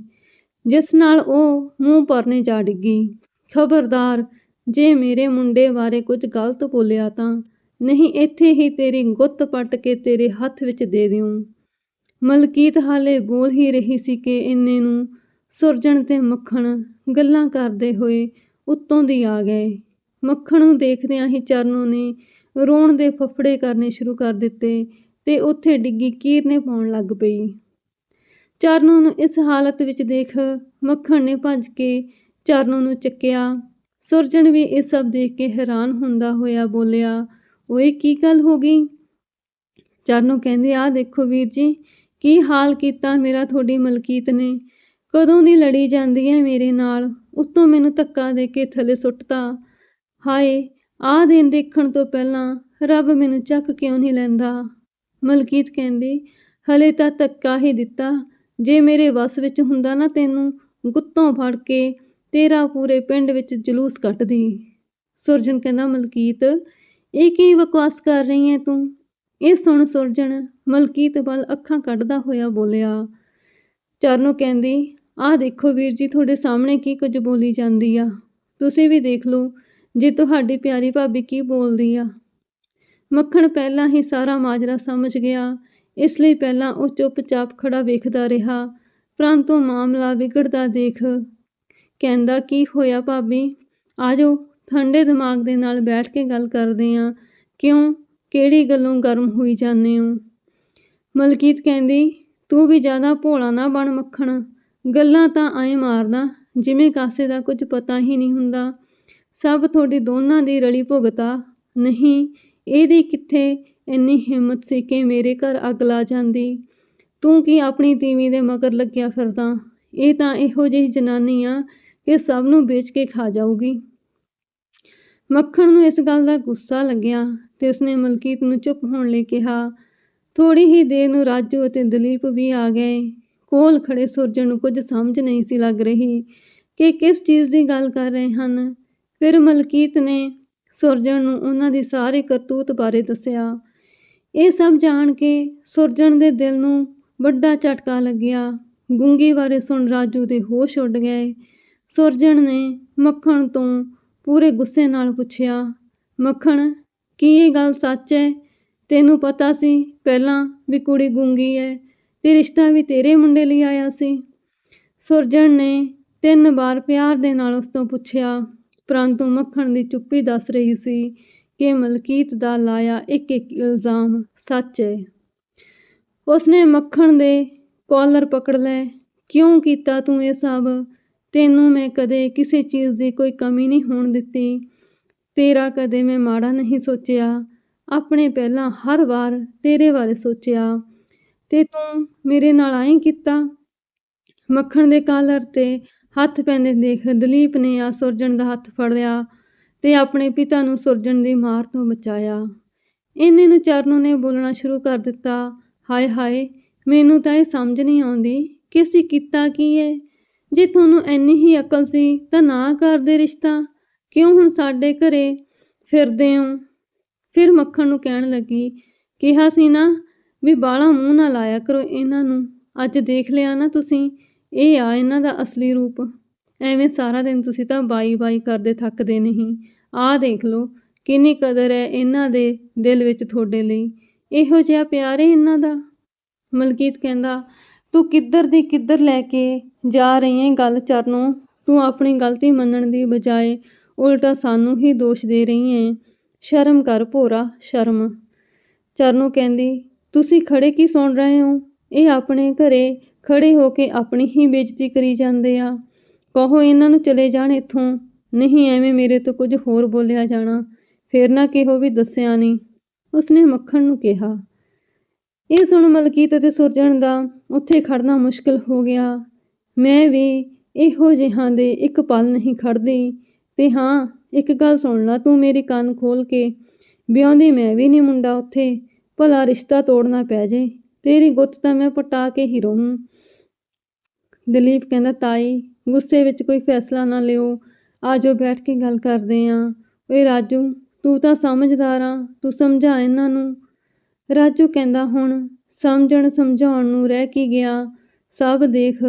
ਜਿਸ ਨਾਲ ਉਹ ਮੂੰਹ ਪਰਨੇ ਜਾ ਡਿੱਗੀ। ਖਬਰਦਾਰ, ਜੇ ਮੇਰੇ ਮੁੰਡੇ ਬਾਰੇ ਕੁਝ ਗਲਤ ਬੋਲਿਆ ਤਾਂ ਨਹੀਂ ਇੱਥੇ ਹੀ ਤੇਰੀ ਗੁੱਤ ਪੱਟ ਕੇ ਤੇਰੇ ਹੱਥ ਵਿੱਚ ਦੇ ਦਿਉ। ਮਲਕੀਤ ਹਾਲੇ ਬੋਲ ਹੀ ਰਹੀ ਸੀ ਕਿ ਇੰਨੇ ਨੂੰ ਸੁਰਜਣ ਤੇ ਮੱਖਣ ਗੱਲਾਂ ਕਰਦੇ ਹੋਏ ਉੱਤੋਂ ਦੀ ਆ ਗਏ। ਮੱਖਣ ਨੂੰ ਦੇਖਦਿਆਂ ਹੀ ਚਰਨੋਂ ਨੇ ਰੋਣ ਦੇ ਫਫੜੇ ਕਰਨੇ ਸ਼ੁਰੂ ਕਰ ਦਿੱਤੇ ਤੇ ਉੱਥੇ ਡਿੱਗੀ ਕੀਰਨੇ ਪਾਉਣ ਲੱਗ ਪਈ। ਚਰਨੋਂ ਨੂੰ ਇਸ ਹਾਲਤ ਵਿੱਚ ਦੇਖ ਮੱਖਣ ਨੇ ਭੱਜ ਕੇ ਚਰਨੋਂ ਨੂੰ ਚੱਕਿਆ। ਸੁਰਜਣ ਵੀ ਇਹ ਸਭ ਦੇਖ ਕੇ ਹੈਰਾਨ ਹੁੰਦਾ ਹੋਇਆ ਬੋਲਿਆ, ਓਏ, ਕੀ ਗੱਲ ਹੋ ਗਈ? ਚਰਨੋਂ ਕਹਿੰਦੇ ਆ ਦੇਖੋ ਵੀਰ ਜੀ, ਕੀ ਹਾਲ ਕੀਤਾ ਮੇਰਾ ਤੁਹਾਡੀ ਮਲਕੀਤ ਨੇ? ਕਦੋਂ ਦੀ ਲੜੀ ਜਾਂਦੀ ਹੈ ਮੇਰੇ ਨਾਲ? ਉੱਤੋਂ ਮੈਨੂੰ ਧੱਕਾ ਦੇ ਕੇ ਥੱਲੇ ਸੁੱਟਤਾ। ਹਾਏ, ਆਹ ਦਿਨ ਦੇਖਣ ਤੋਂ ਪਹਿਲਾਂ ਰੱਬ ਮੈਨੂੰ ਚੱਕ ਕਿਉਂ ਨਹੀਂ ਲੈਂਦਾ? ਮਲਕੀਤ ਕਹਿੰਦੀ, ਹਲੇ ਤਾਂ ਧੱਕਾ ਹੀ ਦਿੱਤਾ। ਜੇ ਮੇਰੇ ਵੱਸ ਵਿੱਚ ਹੁੰਦਾ ਨਾ ਤੈਨੂੰ ਗੁੱਤੋਂ ਫੜ ਕੇ, ਤੇਰਾ ਪੂਰੇ ਪਿੰਡ ਵਿੱਚ ਜਲੂਸ ਕੱਢਦੀ ਸੁਰਜਣ ਕਹਿੰਦਾ, ਮਲਕੀਤ, ਇਹ ਕੀ ਬਕਵਾਸ ਕਰ ਰਹੀ ਹੈ ਤੂੰ? ਇਹ ਸੁਣ ਸੁਰਜਣ, ਮਲਕੀਤ ਵੱਲ ਅੱਖਾਂ ਕੱਢਦਾ ਹੋਇਆ ਬੋਲਿਆ। ਚਰਨੋ ਕਹਿੰਦੀ ਆਹ ਦੇਖੋ ਵੀਰ ਜੀ, ਤੁਹਾਡੇ ਸਾਹਮਣੇ ਕੀ ਕੁਝ ਬੋਲੀ ਜਾਂਦੀ ਆ। ਤੁਸੀਂ ਵੀ ਦੇਖ ਲਓ, ਜੇ ਤੁਹਾਡੀ ਪਿਆਰੀ ਭਾਬੀ ਕੀ ਬੋਲਦੀ ਆ। ਮੱਖਣ ਪਹਿਲਾਂ ਹੀ ਸਾਰਾ ਮਾਜਰਾ ਸਮਝ ਗਿਆ, ਇਸ ਲਈ ਪਹਿਲਾਂ ਉਹ ਚੁੱਪਚਾਪ ਖੜਾ ਵੇਖਦਾ ਰਿਹਾ। ਪਰੰਤੂ ਮਾਮਲਾ ਵਿਗੜਦਾ ਦੇਖ, ਕਹਿੰਦਾ, ਕੀ ਹੋਇਆ ਭਾਬੀ? ਆਜੋ ਠੰਡੇ ਦਿਮਾਗ ਦੇ ਨਾਲ ਬੈਠ ਕੇ ਗੱਲ ਕਰਦੇ ਆਂ। ਕਿਉਂ? ਕਿਹੜੀ ਗੱਲੋਂ ਗਰਮ ਹੋਈ ਜਾਂਦੇ ਹੋ ਮਲਕੀਤ ਕਹਿੰਦੀ, ਤੂੰ ਵੀ ਜ਼ਿਆਦਾ ਭੋਲਾ ਨਾ ਬਣ ਮੱਖਣ। ਗੱਲਾਂ ਤਾਂ ਐਂ ਮਾਰਦਾ, ਜਿਵੇਂ ਕਾਸੇ ਦਾ ਕੁਝ ਪਤਾ ਹੀ ਨਹੀਂ ਹੁੰਦਾ। ਸਭ ਤੁਹਾਡੀ ਦੋਨਾਂ ਦੀ ਰਲੀ ਭੁਗਤਾ। ਨਹੀਂ, ਇਹਦੀ ਕਿੱਥੇ ਇੰਨੀ ਹਿੰਮਤ ਸੀ ਕਿ ਮੇਰੇ ਘਰ ਅੱਗ ਲਾ ਜਾਂਦੀ? ਤੂੰ ਕੀ ਆਪਣੀ ਤੀਵੀਂ ਦੇ ਮਗਰ ਲੱਗਿਆ ਫਿਰਦਾ? ਇਹ ਤਾਂ ਇਹੋ ਜਿਹੀ ਜਨਾਨੀ ਆ ਕਿ ਸਭ ਨੂੰ ਵੇਚ ਕੇ ਖਾ ਜਾਊਗੀ। ਮੱਖਣ ਨੂੰ ਇਸ ਗੱਲ ਦਾ ਗੁੱਸਾ ਲੱਗਿਆ ਤੇ ਉਸਨੇ ਮਲਕੀਤ ਨੂੰ ਚੁੱਪ ਹੋਣ ਲਈ ਕਿਹਾ। ਥੋੜੀ ਹੀ ਦੇਰ ਨੂੰ ਰਾਜੂ ਅਤੇ ਦਲੀਪ ਵੀ ਆ ਗਏ। ਕੋਲ ਖੜੇ ਸੁਰਜਣ ਨੂੰ ਕੁਝ ਸਮਝ ਨਹੀਂ ਸੀ ਲੱਗ ਰਹੀ ਕਿ ਕਿਸ ਚੀਜ਼ ਦੀ ਗੱਲ ਕਰ ਰਹੇ ਹਨ। ਫਿਰ ਮਲਕੀਤ ਨੇ ਸੁਰਜਣ ਨੂੰ ਉਹਨਾਂ ਦੀ ਸਾਰੀ ਕਰਤੂਤ ਬਾਰੇ ਦੱਸਿਆ। ਇਹ ਸਭ ਜਾਣ ਕੇ ਸੁਰਜਣ ਦੇ ਦਿਲ ਨੂੰ ਵੱਡਾ ਝਟਕਾ ਲੱਗਿਆ। ਗੁੰਗੀ ਬਾਰੇ ਸੁਣ ਰਾਜੂ ਦੇ ਹੋਸ਼ ਉੱਡ ਗਏ। ਸੁਰਜਣ ਨੇ ਮੱਖਣ ਤੋਂ ਪੂਰੇ ਗੁੱਸੇ ਨਾਲ ਪੁੱਛਿਆ, ਮੱਖਣ, ਕੀ ਇਹ ਗੱਲ ਸੱਚ ਹੈ? ਤੈਨੂੰ ਪਤਾ ਸੀ ਪਹਿਲਾਂ ਵੀ ਕੁੜੀ ਗੁੰਗੀ ਹੈ। ਤੇ ਰਿਸ਼ਤਾ ਵੀ ਤੇਰੇ ਮੁੰਡੇ ਲਈ ਆਇਆ ਸੀ। ਸੁਰਜਣ ਨੇ ਤਿੰਨ ਵਾਰ ਪਿਆਰ ਦੇ ਨਾਲ ਉਸ ਤੋਂ ਪੁੱਛਿਆ, ਪਰੰਤੂ ਮੱਖਣ ਦੀ ਚੁੱਪੀ ਦੱਸ ਰਹੀ ਸੀ ਕਿ ਮਲਕੀਤ ਦਾ ਲਾਇਆ ਇੱਕ ਇੱਕ ਇਲਜ਼ਾਮ ਸੱਚ ਹੈ ਉਸਨੇ ਮੱਖਣ ਦੇ ਕਾਲਰ ਪਕੜ ਲਏ, ਕਿਉਂ ਕੀਤਾ ਤੂੰ ਇਹ ਸਭ? ਤੈਨੂੰ ਮੈਂ ਕਦੇ ਕਿਸੇ ਚੀਜ਼ ਦੀ ਕੋਈ ਕਮੀ ਨਹੀਂ ਹੋਣ ਦਿੱਤੀ। ਤੇਰਾ ਕਦੇ ਮੈਂ ਮਾੜਾ ਨਹੀਂ ਸੋਚਿਆ। ਆਪਣੇ ਪਹਿਲਾਂ ਹਰ ਵਾਰ ਤੇਰੇ ਬਾਰੇ ਸੋਚਿਆ। ਤੇ ਤੂੰ ਮੇਰੇ ਨਾਲ ਆਏ ਕੀਤਾ? ਮੱਖਣ ਦੇ ਕਾਲਰ ਤੇ ਹੱਥ ਪੈਂਦੇ ਦੇਖ ਦਲੀਪ ਨੇ ਆ ਸੁਰਜਣ ਦਾ ਹੱਥ ਫੜ ਲਿਆ ਤੇ ਆਪਣੇ ਪਿਤਾ ਨੂੰ ਸੁਰਜਣ ਦੀ ਮਾਰ ਤੋਂ ਬਚਾਇਆ। ਇੰਨੇ ਨੂੰ ਚਰਨੋਂ ਨੇ ਬੋਲਣਾ ਸ਼ੁਰੂ ਕਰ ਦਿੱਤਾ। ਹਾਏ ਹਾਏ, ਮੈਨੂੰ ਤਾਂ ਇਹ ਸਮਝ ਨਹੀਂ ਆਉਂਦੀ ਕਿ ਅਸੀਂ ਕੀਤਾ ਕੀ ਹੈ ਜੇ ਤੁਹਾਨੂੰ ਇੰਨੀ ਹੀ ਅਕਲ ਸੀ ਤਾਂ ਨਾ ਕਰਦੇ ਰਿਸ਼ਤਾ। ਕਿਉਂ ਹੁਣ ਸਾਡੇ ਘਰੇ ਫਿਰਦੇ ਹੋ? ਫਿਰ ਮੱਖਣ ਨੂੰ ਕਹਿਣ ਲੱਗੀ, ਕਿਹਾ ਸੀ ਨਾ ਵੀ ਬਾਲਾ ਮੂੰਹ ਨਾ ਲਾਇਆ ਕਰੋ ਇਹਨਾਂ ਨੂੰ। ਅੱਜ ਦੇਖ ਲਿਆ ਨਾ ਤੁਸੀਂ, ਇਹ ਆ ਇਹਨਾਂ ਦਾ ਅਸਲੀ ਰੂਪ। ਐਵੇਂ ਸਾਰਾ ਦਿਨ ਤੁਸੀਂ ਤਾਂ ਬਾਈ ਬਾਈ ਕਰਦੇ ਥੱਕਦੇ ਨਹੀਂ। ਆਹ ਦੇਖ ਲਓ, ਕਿੰਨੀ ਕਦਰ ਹੈ ਇਹਨਾਂ ਦੇ ਦਿਲ ਵਿੱਚ ਤੁਹਾਡੇ ਲਈ। ਇਹੋ ਜਿਹਾ ਪਿਆਰ ਹੈ ਇਹਨਾਂ ਦਾ? ਮਲਕੀਤ ਕਹਿੰਦਾ, ਤੂੰ ਕਿੱਧਰ ਦੀ ਕਿੱਧਰ ਲੈ ਕੇ ਜਾ ਰਹੀ ਹੈ ਗੱਲ ਚਰਨੋਂ? ਤੂੰ ਆਪਣੀ ਗਲਤੀ ਮੰਨਣ ਦੀ ਬਜਾਏ ਉਲਟਾ ਸਾਨੂੰ ਹੀ ਦੋਸ਼ ਦੇ ਰਹੀ ਹੈ। ਸ਼ਰਮ ਕਰ ਭੋਰਾ, ਸ਼ਰਮ। ਚਰਨੋਂ ਕਹਿੰਦੀ ਤੁਸੀਂ ਖੜੇ ਕੀ ਸੁਣ ਰਹੇ ਹੋ? ਇਹ ਆਪਣੇ ਘਰੇ ਖੜੇ ਹੋ ਕੇ ਆਪਣੀ ਹੀ ਬੇਇੱਜ਼ਤੀ ਕਰੀ ਜਾਂਦੇ ਆ। ਕਹੋ ਇਹਨਾਂ ਨੂੰ ਚਲੇ ਜਾਣ ਇੱਥੋਂ। ਨਹੀਂ, ਐਵੇਂ ਮੇਰੇ ਤੋਂ ਕੁਝ ਹੋਰ ਬੋਲਿਆ ਜਾਣਾ। ਫੇਰ ਨਾ ਕਿਹੋ ਵੀ ਦੱਸਿਆ ਨਹੀਂ ਉਸਨੇ ਮੱਖਣ ਨੂੰ ਕਿਹਾ। ਇਹ ਸੁਣ ਮਲਕੀਤ ਅਤੇ ਸੁਰਜਣ ਦਾ ਉੱਥੇ ਖੜਨਾ ਮੁਸ਼ਕਲ ਹੋ ਗਿਆ। ਮੈਂ ਵੀ ਇਹੋ ਜਿਹਾਂ ਦੇ ਇੱਕ ਪਲ ਨਹੀਂ ਖੜਦੀ ਤੇ ਹਾਂ, ਇੱਕ ਗੱਲ ਸੁਣ ਲੈ ਤੂੰ ਮੇਰੇ ਕੰਨ ਖੋਲ ਕੇ। ਵਿਆਹੁੰਦੀ ਮੈਂ ਵੀ ਨਹੀਂ ਮੁੰਡਾ ਉੱਥੇ। ਭਲਾ ਰਿਸ਼ਤਾ ਤੋੜਨਾ ਪੈ ਜੇ ਤੇਰੀ ਗੁੱਤ ਤਾਂ ਮੈਂ ਪਟਾ ਕੇ ਹੀ ਰਹੂੰ। ਦਲੀਪ ਕਹਿੰਦਾ, ਤਾਈ, ਗੁੱਸੇ ਵਿੱਚ ਕੋਈ ਫੈਸਲਾ ਨਾ ਲਿਓ। ਆਜੋ ਬੈਠ ਕੇ ਗੱਲ ਕਰਦੇ ਆਂ। ਓਏ ਰਾਜੂ, ਤੂੰ ਤਾਂ ਸਮਝਦਾਰ ਆ। ਤੂੰ ਸਮਝਾ ਇਹਨਾਂ ਨੂੰ। ਰਾਜੂ ਕਹਿੰਦਾ, ਹੁਣ ਸਮਝਣ ਸਮਝਾਉਣ ਨੂੰ ਰਹਿ ਕੀ ਗਿਆ? ਸਭ ਦੇਖ,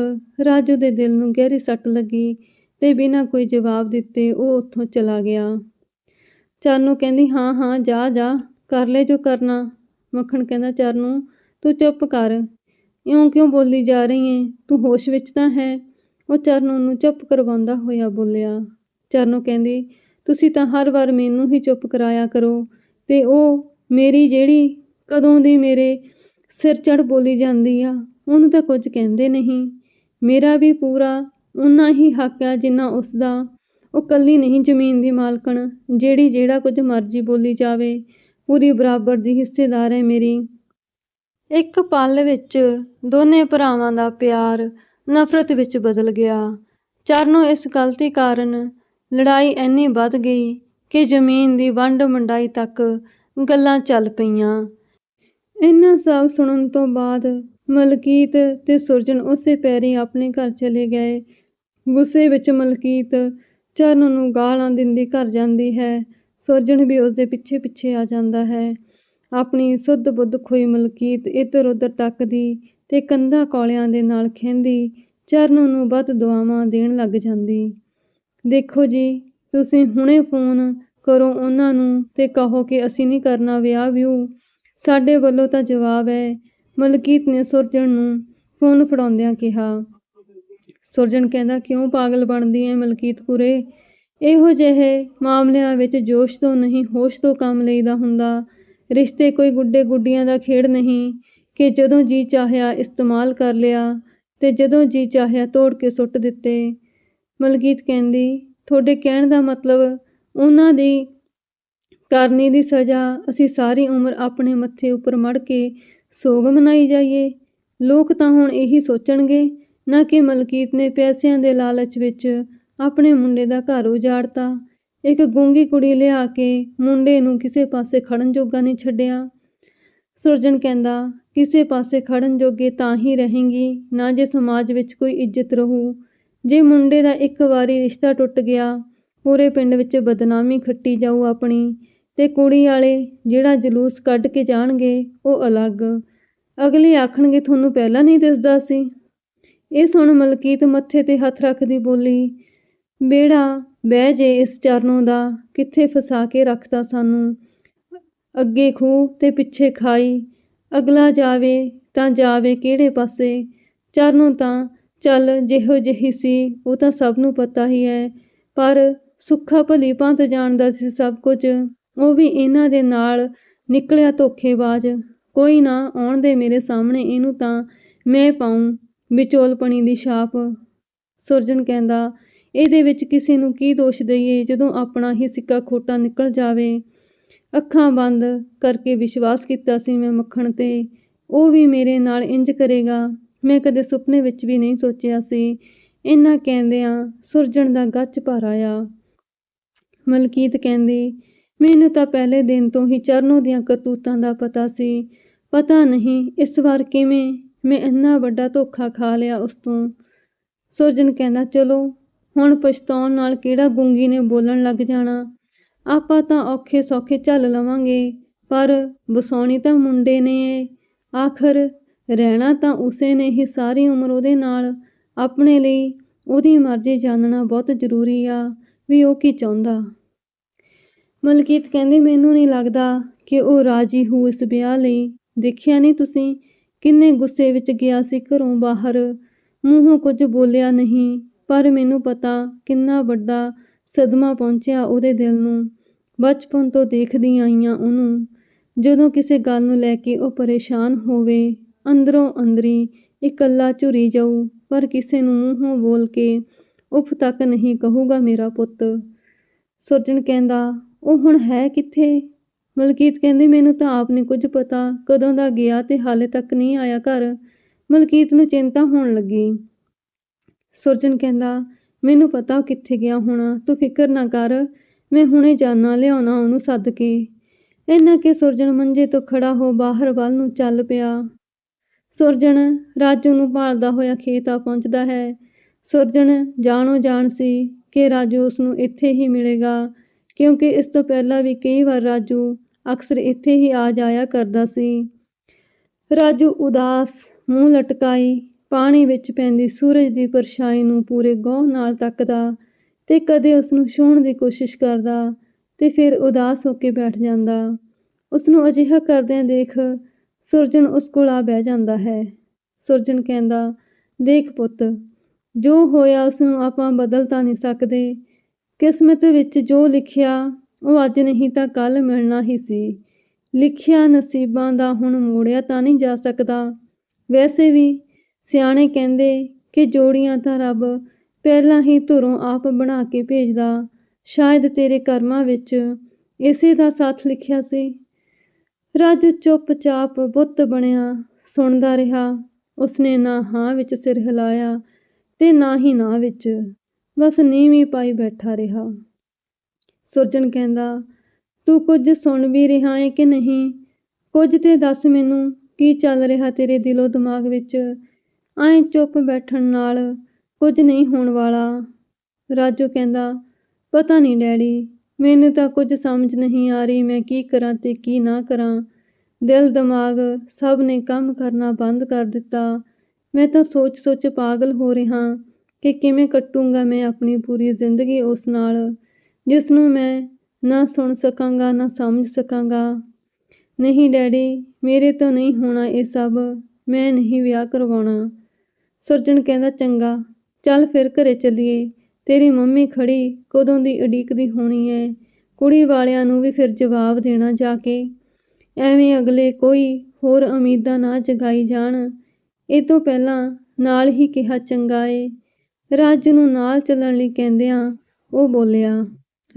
ਰਾਜੂ ਦੇ ਦਿਲ ਨੂੰ ਗਹਿਰੀ ਸੱਟ ਲੱਗੀ ਤੇ ਬਿਨਾਂ ਕੋਈ ਜਵਾਬ ਦਿੱਤੇ ਉਹ ਉੱਥੋਂ ਚਲਾ ਗਿਆ। ਚਾਨੂ ਕਹਿੰਦੀ, ਹਾਂ ਹਾਂ, ਜਾ ਜਾ, ਕਰ ਲੈ ਜੋ ਕਰਨਾ। ਮੱਖਣ ਕਹਿੰਦਾ, ਚਰਨੂ, ਤੂੰ ਚੁੱਪ ਕਰ। ਇਉਂ ਕਿਉਂ ਬੋਲੀ ਜਾ ਰਹੀ ਏ? ਤੂੰ ਹੋਸ਼ ਵਿੱਚ ਤਾਂ ਹੈ। ਉਹ ਚਰਨੂ ਨੂੰ ਚੁੱਪ ਕਰਵਾਉਂਦਾ ਹੋਇਆ ਬੋਲਿਆ। ਚਰਨੂ ਕਹਿੰਦੀ, ਤੁਸੀਂ ਤਾਂ ਹਰ ਵਾਰ ਮੈਨੂੰ ਹੀ ਚੁੱਪ ਕਰਾਇਆ ਕਰੋ ਤੇ ਉਹ ਮੇਰੀ ਜਿਹੜੀ ਕਦੋਂ ਦੀ ਮੇਰੇ ਸਿਰ ਚੜ ਬੋਲੀ ਜਾਂਦੀ ਆ, ਉਹਨੂੰ ਤਾਂ ਕੁਝ ਕਹਿੰਦੇ ਨਹੀਂ। ਮੇਰਾ ਵੀ ਪੂਰਾ ਉਨਾ ਹੀ ਹੱਕ ਆ ਜਿੰਨਾ ਉਸਦਾ। ਉਹ ਕੱਲੀ ਨਹੀਂ ਜ਼ਮੀਨ ਦੀ ਮਾਲਕਣ, ਜਿਹੜੀ ਜਿਹੜਾ ਕੁਝ ਮਰਜ਼ੀ ਬੋਲੀ ਜਾਵੇ। ਪੂਰੀ ਬਰਾਬਰ ਦੀ ਹਿੱਸੇਦਾਰ ਹੈ ਮੇਰੀ ਇੱਕ ਪਲ ਵਿੱਚ ਦੋਨੇ ਭਰਾਵਾਂ ਦਾ ਪਿਆਰ ਨਫ਼ਰਤ ਵਿੱਚ ਬਦਲ ਗਿਆ। ਚਰਨੋਂ ਇਸ ਗਲਤੀ ਕਾਰਨ ਲੜਾਈ ਇੰਨੀ ਵੱਧ ਗਈ ਕਿ ਜ਼ਮੀਨ ਦੀ ਵੰਡ-ਵੰਡਾਈ ਤੱਕ ਗੱਲਾਂ ਚੱਲ ਪਈਆਂ। ਇਹਨਾਂ ਸਭ ਸੁਣਨ ਤੋਂ ਬਾਅਦ ਮਲਕੀਤ ਤੇ ਸੁਰਜਨ ਉਸੇ ਪੈਰੀ ਆਪਣੇ ਘਰ ਚਲੇ ਗਏ। ਗੁੱਸੇ ਵਿੱਚ ਮਲਕੀਤ ਚਰਨ ਨੂੰ ਗਾਲਾਂ ਦਿੰਦੀ ਘਰ ਜਾਂਦੀ ਹੈ। ਸੁਰਜਣ ਵੀ ਉਸਦੇ ਪਿੱਛੇ-ਪਿੱਛੇ ਆ ਜਾਂਦਾ ਹੈ। ਆਪਣੀ ਸੁੱਧ-ਬੁੱਧ ਖੋਈ ਮਲਕੀਤ ਇੱਧਰ-ਉੱਧਰ ਤੱਕਦੀ ਤੇ ਕੰਧਾਂ ਕੌਲਿਆਂ ਦੇ ਨਾਲ ਖਹਿੰਦੀ ਚਰਨ ਨੂੰ ਬਦ-ਦੁਆਵਾਂ ਦੇਣ ਲੱਗ ਜਾਂਦੀ। "ਦੇਖੋ ਜੀ, ਤੁਸੀਂ ਹੁਣੇ ਫ਼ੋਨ ਕਰੋ ਉਹਨਾਂ ਨੂੰ ਤੇ ਕਹੋ ਕਿ ਅਸੀਂ ਨਹੀਂ ਕਰਨਾ ਵਿਆਹ ਵਿਊ ਸਾਡੇ ਵੱਲੋਂ ਤਾਂ ਜਵਾਬ ਹੈ ਮਲਕੀਤ ਨੇ ਸੁਰਜਣ ਨੂੰ ਫ਼ੋਨ ਫੜਾਉਂਦਿਆਂ ਕਿਹਾ। ਸੁਰਜਣ ਕਹਿੰਦਾ, "ਕਿਉਂ ਪਾਗਲ ਬਣਦੀ ਐਂ ਮਲਕੀਤ ਕੁਰੇ? ਇਹੋ ਜਿਹੇ ਮਾਮਲਿਆਂ ਵਿੱਚ ਜੋਸ਼ ਤੋਂ ਨਹੀਂ ਹੋਸ਼ ਤੋਂ ਕੰਮ ਲਈਦਾ ਹੁੰਦਾ। ਰਿਸ਼ਤੇ ਕੋਈ ਗੁੱਡੇ-ਗੁੱਡੀਆਂ ਦਾ ਖੇਡ ਨਹੀਂ ਕਿ ਜਦੋਂ ਜੀ ਚਾਹਿਆ ਇਸਤੇਮਾਲ ਕਰ ਲਿਆ ਤੇ ਜਦੋਂ ਜੀ ਚਾਹਿਆ ਤੋੜ ਕੇ ਸੁੱਟ ਦਿੱਤੇ।" ਮਲਕੀਤ ਕਹਿੰਦੀ, "ਤੁਹਾਡੇ ਕਹਿਣ ਦਾ ਮਤਲਬ ਉਹਨਾਂ ਦੀ ਕਰਨੀ ਦੀ ਸਜ਼ਾ ਅਸੀਂ ਸਾਰੀ ਉਮਰ ਆਪਣੇ ਮੱਥੇ ਉੱਪਰ ਮੜ ਕੇ ਸੋਗ ਮਨਾਈ ਜਾਈਏ? ਲੋਕ ਤਾਂ ਹੁਣ ਇਹੀ ਸੋਚਣਗੇ ਨਾ ਕਿ ਮਲਕੀਤ ਨੇ ਪੈਸਿਆਂ ਦੇ ਲਾਲਚ ਵਿੱਚ ਆਪਣੇ ਮੁੰਡੇ ਦਾ ਘਰ ਉਜਾੜਤਾ, ਇੱਕ ਗੂੰਗੀ ਕੁੜੀ ਲਿਆ ਕੇ ਮੁੰਡੇ ਨੂੰ ਕਿਸੇ ਪਾਸੇ ਖੜਨ ਜੋਗਾ ਨਹੀਂ ਛੱਡਿਆ।" ਸੁਰਜਣ ਕਹਿੰਦਾ, "ਕਿਸੇ ਪਾਸੇ ਖੜਨ ਜੋਗੇ ਤਾਂ ਹੀ ਰਹੇਗੀ ਨਾ ਜੇ ਸਮਾਜ ਵਿੱਚ ਕੋਈ ਇੱਜ਼ਤ ਰਹੂ। ਜੇ ਮੁੰਡੇ ਦਾ ਇੱਕ ਵਾਰੀ ਰਿਸ਼ਤਾ ਟੁੱਟ ਗਿਆ, ਪੂਰੇ ਪਿੰਡ ਵਿੱਚ ਬਦਨਾਮੀ ਖੱਟੀ ਜਾਊ ਆਪਣੀ ਤੇ ਕੁੜੀ ਵਾਲੇ ਜਿਹੜਾ ਜਲੂਸ ਕੱਢ ਕੇ ਜਾਣਗੇ ਉਹ ਅਲੱਗ। ਅਗਲੇ ਆਖਣਗੇ ਤੁਹਾਨੂੰ ਪਹਿਲਾਂ ਨਹੀਂ ਦਿਸਦਾ ਸੀ?" ਇਹ ਸੁਣ ਮਲਕੀਤ ਮੱਥੇ ਤੇ ਹੱਥ ਰੱਖਦੀ ਬੋਲੀ, "ਬੇੜਾ ਬਹਿ ਜੇ ਇਸ ਚਰਨੋਂ ਦਾ, ਕਿੱਥੇ ਫਸਾ ਕੇ ਰੱਖਦਾ ਸਾਨੂੰ। ਅੱਗੇ ਖੂਹ ਤੇ ਪਿੱਛੇ ਖਾਈ, ਅਗਲਾ ਜਾਵੇ ਤਾਂ ਜਾਵੇ ਕਿਹੜੇ ਪਾਸੇ। ਚਰਨੋਂ ਤਾਂ ਚੱਲ ਜਿਹੋ ਜਿਹੀ ਸੀ ਉਹ ਤਾਂ ਸਭ ਨੂੰ ਪਤਾ ਹੀ ਹੈ ਪਰ ਸੁੱਖਾ ਭਲੀ ਭੰਤ ਜਾਣਦਾ ਸੀ ਸਭ ਕੁਝ। ਉਹ ਵੀ ਇਹਨਾਂ ਦੇ ਨਾਲ ਨਿਕਲਿਆ ਧੋਖੇਬਾਜ਼। ਕੋਈ ਨਾ, ਆਉਣ ਦੇ ਮੇਰੇ ਸਾਹਮਣੇ ਇਹਨੂੰ ਤਾਂ ਮੈਂ ਪਾਉਂ ਵਿਚੋਲਪਣੀ ਦੀ ਛਾਪ।" ਸੁਰਜਣ ਕਹਿੰਦਾ, "ਇਹਦੇ ਵਿੱਚ ਕਿਸੇ ਨੂੰ ਕੀ ਦੋਸ਼ ਦਈਏ ਜਦੋਂ ਆਪਣਾ ਹੀ ਸਿੱਕਾ ਖੋਟਾ ਨਿਕਲ ਜਾਵੇ। ਅੱਖਾਂ ਬੰਦ ਕਰਕੇ ਵਿਸ਼ਵਾਸ ਕੀਤਾ ਸੀ ਮੈਂ ਮੱਖਣ ਤੇ, ਉਹ ਵੀ ਮੇਰੇ ਨਾਲ ਇੰਜ ਕਰੇਗਾ, ਮੈਂ ਕਦੇ ਸੁਪਨੇ ਵਿੱਚ ਵੀ ਨਹੀਂ ਸੋਚਿਆ ਸੀ।" ਇੰਨਾ ਕਹਿੰਦਿਆਂ ਸੁਰਜਣ ਦਾ ਗੱਚ ਭਰ ਆਇਆ। ਮਲਕੀਤ ਕਹਿੰਦੀ, "ਮੈਨੂੰ ਤਾਂ ਪਹਿਲੇ ਦਿਨ ਤੋਂ ਹੀ ਚਰਨੋ ਦੀਆਂ ਕਰਤੂਤਾਂ ਦਾ ਪਤਾ ਸੀ। ਪਤਾ ਨਹੀਂ ਇਸ ਵਾਰ ਕਿਵੇਂ ਮੈਂ ਇੰਨਾ ਵੱਡਾ ਧੋਖਾ ਖਾ ਲਿਆ ਉਸ ਤੋਂ।" ਸੁਰਜਣ ਕਹਿੰਦਾ, "ਚਲੋ ਹੁਣ ਪਛਤਾਉਣ ਨਾਲ ਕਿਹੜਾ ਗੁੰਗੀ ਨੇ ਬੋਲਣ ਲੱਗ ਜਾਣਾ। ਆਪਾਂ ਤਾਂ ਔਖੇ-ਸੌਖੇ ਝੱਲ ਲਵਾਂਗੇ, ਪਰ ਵਸਾਉਣੀ ਤਾਂ ਮੁੰਡੇ ਨੇ ਆਖ਼ਰ ਰਹਿਣਾ ਤਾਂ ਉਸੇ ਨੇ ਹੀ ਸਾਰੀ ਉਮਰ ਉਹਦੇ ਨਾਲ। ਆਪਣੇ ਲਈ ਉਹਦੀ ਮਰਜ਼ੀ ਜਾਣਨਾ ਬਹੁਤ ਜ਼ਰੂਰੀ ਆ ਵੀ ਉਹ ਕੀ ਚਾਹੁੰਦਾ।" ਮਲਕੀਤ ਕਹਿੰਦੀ, "ਮੈਨੂੰ ਨਹੀਂ ਲੱਗਦਾ ਕਿ ਉਹ ਰਾਜ਼ੀ ਹੋ ਇਸ ਵਿਆਹ ਲਈ। ਦੇਖਿਆ ਨਹੀਂ ਤੁਸੀਂ, ਕਿੰਨੇ ਗੁੱਸੇ ਵਿੱਚ ਗਿਆ ਸੀ ਘਰੋਂ ਬਾਹਰ। ਮੂੰਹੋਂ ਕੁਝ ਬੋਲਿਆ ਨਹੀਂ, ਪਰ ਮੈਨੂੰ ਪਤਾ ਕਿੰਨਾ ਵੱਡਾ ਸਦਮਾ ਪਹੁੰਚਿਆ ਉਹਦੇ ਦਿਲ ਨੂੰ। ਬਚਪਨ ਤੋਂ ਦੇਖਦੀ ਆਈ ਆਂ ਉਹਨੂੰ। ਜਦੋਂ ਕਿਸੇ ਗੱਲ ਨੂੰ ਲੈ ਕੇ ਉਹ ਪਰੇਸ਼ਾਨ ਹੋਵੇ, ਅੰਦਰੋਂ ਅੰਦਰੀ ਇਕੱਲਾ ਝੁਰੀ ਜਾਊ, ਪਰ ਕਿਸੇ ਨੂੰ ਮੂੰਹੋਂ ਬੋਲ ਕੇ ਉਫ਼ ਤੱਕ ਨਹੀਂ ਕਹੂਗਾ ਮੇਰਾ ਪੁੱਤ।" ਸੁਰਜਣ ਕਹਿੰਦਾ, "ਉਹ ਹੁਣ ਹੈ ਕਿੱਥੇ?" ਮਲਕੀਤ ਕਹਿੰਦੀ, "ਮੈਨੂੰ ਤਾਂ ਆਪ ਨੇ ਕੁਝ ਪਤਾ ਕਦੋਂ ਦਾ ਗਿਆ ਤੇ ਹਾਲੇ ਤੱਕ ਨਹੀਂ ਆਇਆ ਘਰ।" ਮਲਕੀਤ ਨੂੰ ਚਿੰਤਾ ਹੋਣ ਲੱਗੀ। ਸੁਰਜਣ ਕਹਿੰਦਾ, "ਮੈਨੂੰ ਪਤਾ ਉਹ ਕਿੱਥੇ ਗਿਆ ਹੋਣਾ, ਤੂੰ ਫ਼ਿਕਰ ਨਾ ਕਰ, ਮੈਂ ਹੁਣੇ ਜਾਨਾ ਲਿਆਉਣਾ ਉਹਨੂੰ ਸੱਦ ਕੇ।" ਇੰਨਾ ਕਿ ਸੁਰਜਣ ਮੰਜੇ ਤੋਂ ਖੜਾ ਹੋ ਬਾਹਰ ਵੱਲ ਨੂੰ ਚੱਲ ਪਿਆ। ਸੁਰਜਣ ਰਾਜੂ ਨੂੰ ਭਾਲਦਾ ਹੋਇਆ ਖੇਤ ਆ ਪਹੁੰਚਦਾ ਹੈ। ਸੁਰਜਣ ਜਾਣੋ ਜਾਣ ਸੀ ਕਿ ਰਾਜੂ ਉਸਨੂੰ ਇੱਥੇ ਹੀ ਮਿਲੇਗਾ, ਕਿਉਂਕਿ ਇਸ ਤੋਂ ਪਹਿਲਾਂ ਵੀ ਕਈ ਵਾਰ ਰਾਜੂ ਅਕਸਰ ਇੱਥੇ ਹੀ ਆ ਜਾਇਆ ਕਰਦਾ ਸੀ। ਰਾਜੂ ਉਦਾਸ ਮੂੰਹ ਲਟਕਾਈ ਪਾਣੀ ਵਿੱਚ ਪੈਂਦੀ ਸੂਰਜ ਦੀ ਪਰਛਾਈ ਨੂੰ ਪੂਰੇ ਗੌਰ ਨਾਲ ਤੱਕਦਾ ਤੇ ਕਦੇ ਉਸਨੂੰ ਛੂਹਣ ਦੀ ਕੋਸ਼ਿਸ਼ ਕਰਦਾ ਤੇ ਫਿਰ ਉਦਾਸ ਹੋ ਕੇ ਬੈਠ ਜਾਂਦਾ। ਉਸਨੂੰ ਅਜਿਹਾ ਕਰਦਿਆਂ ਦੇਖ ਸੁਰਜਣ ਉਸ ਕੋਲ ਆ ਬਹਿ ਜਾਂਦਾ ਹੈ। ਸੁਰਜਣ ਕਹਿੰਦਾ, "ਦੇਖ ਪੁੱਤ, ਜੋ ਹੋਇਆ ਉਸਨੂੰ ਆਪਾਂ ਬਦਲ ਤਾਂ ਨਹੀਂ ਸਕਦੇ। ਕਿਸਮਤ ਵਿੱਚ ਜੋ ਲਿਖਿਆ ਉਹ ਅੱਜ ਨਹੀਂ ਤਾਂ ਕੱਲ੍ਹ ਮਿਲਣਾ ਹੀ ਸੀ। ਲਿਖਿਆ ਨਸੀਬਾਂ ਦਾ ਹੁਣ ਮੋੜਿਆ ਤਾਂ ਨਹੀਂ ਜਾ ਸਕਦਾ। ਵੈਸੇ ਵੀ ਸਿਆਣੇ ਕਹਿੰਦੇ ਕਿ ਜੋੜੀਆਂ ਤਾਂ ਰੱਬ ਪਹਿਲਾਂ ਹੀ ਧੁਰੋਂ ਆਪ ਬਣਾ ਕੇ ਭੇਜਦਾ। ਸ਼ਾਇਦ ਤੇਰੇ ਕਰਮਾਂ ਵਿੱਚ ਇਸੇ ਦਾ ਸਾਥ ਲਿਖਿਆ ਸੀ।" ਰਾਜੂ ਚੁੱਪ-ਚਾਪ ਬੁੱਤ ਬਣਿਆ, ਸੁਣਦਾ ਰਿਹਾ ਉਸਨੇ ਨਾ ਹਾਂ ਵਿੱਚ ਸਿਰ ਹਿਲਾਇਆ ਤੇ ਨਾ ਹੀ ਨਾ ਵਿੱਚ ਬਸ ਨੀਵੀਂ ਪਾਈ ਬੈਠਾ ਰਿਹਾ ਸੁਰਜਣ ਕਹਿੰਦਾ, ਤੂੰ ਕੁਝ ਸੁਣ ਵੀ ਰਿਹਾ ਹੈ ਕਿ ਨਹੀਂ ਕੁਝ ਤੇ ਦੱਸ ਮੈਨੂੰ, ਕੀ ਚੱਲ ਰਿਹਾ ਤੇਰੇ ਦਿਲੋਂ ਦਿਮਾਗ ਵਿੱਚ ਐਂ ਚੁੱਪ ਬੈਠਣ ਨਾਲ ਕੁਝ ਨਹੀਂ ਹੋਣ ਵਾਲਾ। ਰਾਜੂ ਕਹਿੰਦਾ, ਪਤਾ ਨਹੀਂ ਡੈਡੀ, ਮੈਨੂੰ ਤਾਂ ਕੁਝ ਸਮਝ ਨਹੀਂ ਆ ਰਹੀ ਮੈਂ ਕੀ ਕਰਾਂ ਤੇ ਕੀ ਨਾ ਕਰਾਂ। ਦਿਲ, ਦਿਮਾਗ ਸਭ ਨੇ ਕੰਮ ਕਰਨਾ ਬੰਦ ਕਰ ਦਿੱਤਾ। ਮੈਂ ਤਾਂ ਸੋਚ-ਸੋਚ ਪਾਗਲ ਹੋ ਰਿਹਾ ਕਿ ਕਿਵੇਂ ਕੱਟੂੰਗਾ ਮੈਂ ਆਪਣੀ ਪੂਰੀ ਜ਼ਿੰਦਗੀ ਉਸ ਨਾਲ, ਜਿਸ ਨੂੰ ਮੈਂ ਨਾ ਸੁਣ ਸਕਾਂਗਾ, ਨਾ ਸਮਝ ਸਕਾਂਗਾ। ਨਹੀਂ ਡੈਡੀ, ਮੇਰੇ ਤੋਂ ਨਹੀਂ ਹੋਣਾ ਇਹ ਸਭ, ਮੈਂ ਨਹੀਂ ਵਿਆਹ ਕਰਵਾਉਣਾ। ਸੁਰਜਣ ਕਹਿੰਦਾ, ਚੰਗਾ, ਚੱਲ ਫਿਰ ਘਰੇ ਚੱਲੀਏ। ਤੇਰੀ ਮੰਮੀ ਖੜੀ ਕਦੋਂ ਦੀ ਉਡੀਕਦੀ ਹੋਣੀ ਐ? ਕੁੜੀ ਵਾਲਿਆਂ ਨੂੰ ਵੀ ਫਿਰ ਜਵਾਬ ਦੇਣਾ ਜਾ ਕੇ। ਐਵੇਂ ਅਗਲੇ ਕੋਈ ਹੋਰ ਉਮੀਦਾਂ ਨਾ ਜਗਾਈ ਜਾਣ। ਇਹ ਤੋਂ ਪਹਿਲਾਂ ਨਾਲ ਹੀ ਕਿਹਾ, ਚੰਗਾ ਏ। ਰਾਜੂ ਨੂੰ ਨਾਲ ਚੱਲਣ ਲਈ ਕਹਿੰਦਿਆਂ ਉਹ ਬੋਲਿਆ,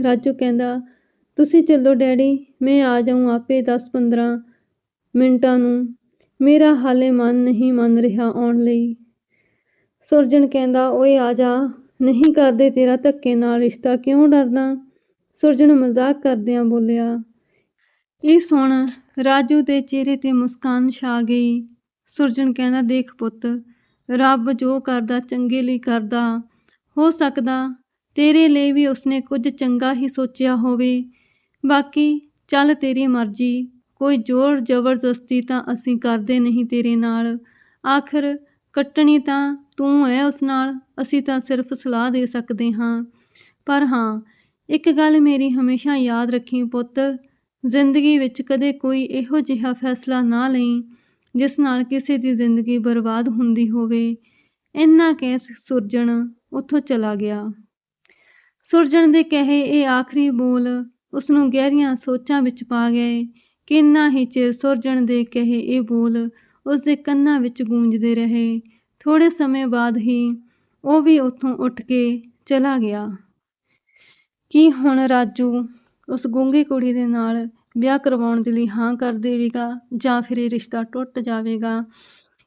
ਰਾਜੂ ਕਹਿੰਦਾ, ਤੁਸੀਂ ਚੱਲੋ ਡੈਡੀ, ਮੈਂ ਆ ਜਾਊਂ ਆਪੇ 10-15 ਮਿੰਟਾਂ ਨੂੰ। ਮੇਰਾ ਹਾਲੇ ਮਨ ਨਹੀਂ ਮੰਨ ਰਿਹਾ ਆਉਣ ਲਈ। ਸੁਰਜਣ ਕਹਿੰਦਾ, ਓਏ ਆ ਜਾ, ਨਹੀਂ ਕਰਦੇ ਤੇਰਾ ਧੱਕੇ ਨਾਲ ਰਿਸ਼ਤਾ, ਕਿਉਂ ਡਰਦਾ? ਸੁਰਜਣ ਮਜ਼ਾਕ ਕਰਦਿਆਂ ਬੋਲਿਆ, ਇਹ ਸੁਣ, ਰਾਜੂ ਦੇ ਚਿਹਰੇ ਤੇ ਮੁਸਕਾਨ ਛਾ ਗਈ। ਸੁਰਜਣ ਕਹਿੰਦਾ, ਦੇਖ ਪੁੱਤ, ਰੱਬ ਜੋ ਕਰਦਾ, ਚੰਗੇ ਲਈ ਕਰਦਾ। ਹੋ ਸਕਦਾ ਤੇਰੇ ਲਈ ਵੀ ਉਸਨੇ ਕੁਝ ਚੰਗਾ ਹੀ ਸੋਚਿਆ ਹੋਵੇ। ਬਾਕੀ ਚੱਲ ਤੇਰੀ ਮਰਜ਼ੀ, ਕੋਈ ਜ਼ੋਰ ਜ਼ਬਰਦਸਤੀ ਤਾਂ ਅਸੀਂ ਕਰਦੇ ਨਹੀਂ ਤੇਰੇ ਨਾਲ। ਆਖਰ ਕੱਟਣੀ ਤਾਂ ਤੂੰ ਹੈ ਉਸ ਨਾਲ, ਅਸੀਂ ਤਾਂ ਸਿਰਫ ਸਲਾਹ ਦੇ ਸਕਦੇ ਹਾਂ। ਪਰ ਹਾਂ, ਇੱਕ ਗੱਲ ਮੇਰੀ ਹਮੇਸ਼ਾ ਯਾਦ ਰੱਖੀ ਪੁੱਤ, ਜ਼ਿੰਦਗੀ ਵਿੱਚ ਕਦੇ ਕੋਈ ਇਹੋ ਜਿਹਾ ਫੈਸਲਾ ਨਾ ਲਈ, ਜਿਸ ਨਾਲ ਕਿਸੇ ਦੀ ਜ਼ਿੰਦਗੀ ਬਰਬਾਦ ਹੁੰਦੀ ਹੋਵੇ। ਇੰਨਾ ਕਹਿ ਸੁਰਜਣ ਉੱਥੋਂ ਚਲਾ ਗਿਆ। ਸੁਰਜਣ ਦੇ ਕਹੇ ਇਹ ਆਖਰੀ ਬੋਲ ਉਸ ਨੂੰ ਗਹਿਰੀਆਂ ਸੋਚਾਂ ਵਿੱਚ ਪਾ ਗਏ ਕਿੰਨਾ ਹੀ ਚਿਰ ਸੁਰਜਣ ਦੇ ਕਹੇ ਇਹ ਬੋਲ ਉਸ ਦੇ ਕੰਨਾਂ ਵਿੱਚ ਗੂੰਜਦੇ ਰਹੇ। ਥੋੜੇ ਸਮੇਂ ਬਾਅਦ ਹੀ ਉਹ ਵੀ ਉੱਥੋਂ ਉੱਠ ਕੇ ਚਲਾ ਗਿਆ। ਕੀ ਹੁਣ ਰਾਜੂ ਉਸ ਗੂੰਗੀ ਕੁੜੀ ਦੇ ਨਾਲ ਵਿਆਹ ਕਰਵਾਉਣ ਦੇ ਲਈ ਹਾਂ ਕਰ ਦੇਵੇਗਾ ਜਾਂ ਫਿਰ ਇਹ ਰਿਸ਼ਤਾ ਟੁੱਟ ਜਾਵੇਗਾ?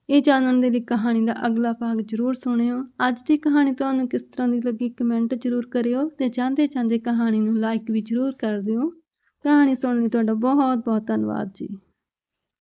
ਇਹ ਜਾਣਨ ਦੇ ਲਈ ਕਹਾਣੀ ਦਾ ਅਗਲਾ ਭਾਗ ਜ਼ਰੂਰ ਸੁਣਿਓ। ਅੱਜ ਦੀ ਕਹਾਣੀ ਤੁਹਾਨੂੰ ਕਿਸ ਤਰ੍ਹਾਂ ਦੀ ਲੱਗੀ ਕਮੈਂਟ ਜ਼ਰੂਰ ਕਰਿਓ ਤੇ ਜਾਂਦੇ ਜਾਂਦੇ ਕਹਾਣੀ ਨੂੰ ਲਾਈਕ ਵੀ ਜ਼ਰੂਰ ਕਰ ਦਿਓ। ਕਹਾਣੀ ਸੁਣਨ ਲਈ ਤੁਹਾਡਾ ਬਹੁਤ ਬਹੁਤ ਧੰਨਵਾਦ ਜੀ।